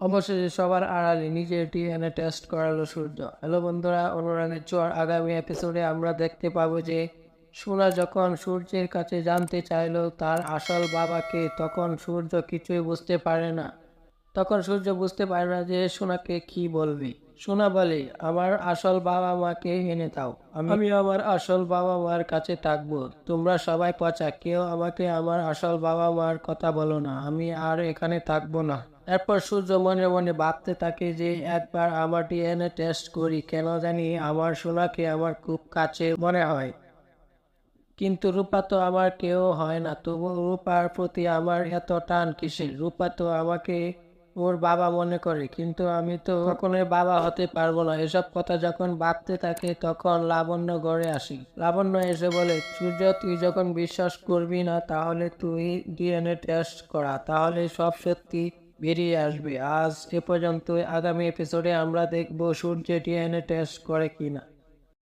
অবশেষে সবার আড়ালে নিজের ডিএনএ টেস্ট করালো সূর্য। হ্যালো বন্ধুরা অনুরাগের চর আগামী এপিসোডে আমরা দেখতে পাবো যে সোনা যখন সূর্যের কাছে জানতে চাইল তার আসল বাবাকে, তখন সূর্য কিছুই বুঝতে পারে না। তখন সূর্য বুঝতে পারে না যে সোনাকে কি বলবে। সোনা বলে আমার আসল বাবা মাকে এনে দাও আমি আমি আমার আসল বাবা মার কাছে থাকব। তোমরা সবাই পচা কেউ আমাকে আমার আসল বাবা মার কথা বলো না আমি আর এখানে থাকব না। এরপর সূর্য মনে মনে ভাবতে থাকে যে একবার আমার ডিএনএ টেস্ট করি কেন জানি আমার সোনাকে আমার খুব কাছে মনে হয়। কিন্তু রূপা তো আমার কেউ হয় না তবু রূপার প্রতি আমার এত টান কিসের? রূপা তো আমাকে ওর বাবা মনে করে, কিন্তু আমি তো কখনোই বাবা হতে পারব না। এসব কথা যখন ভাবতে থাকে, তখন লাবণ্য গড়ে আসি। লাবণ্য এসে বলে, সূর্য, তুই যখন বিশ্বাস করবি না, তাহলে তুই ডিএনএ টেস্ট করা। তাহলে সব সত্যি বেরিয়ে আসবে। আজ এ পর্যন্ত আগামী এপিসোডে আমরা দেখব সূর্য ডিএনএ টেস্ট করে কিনা।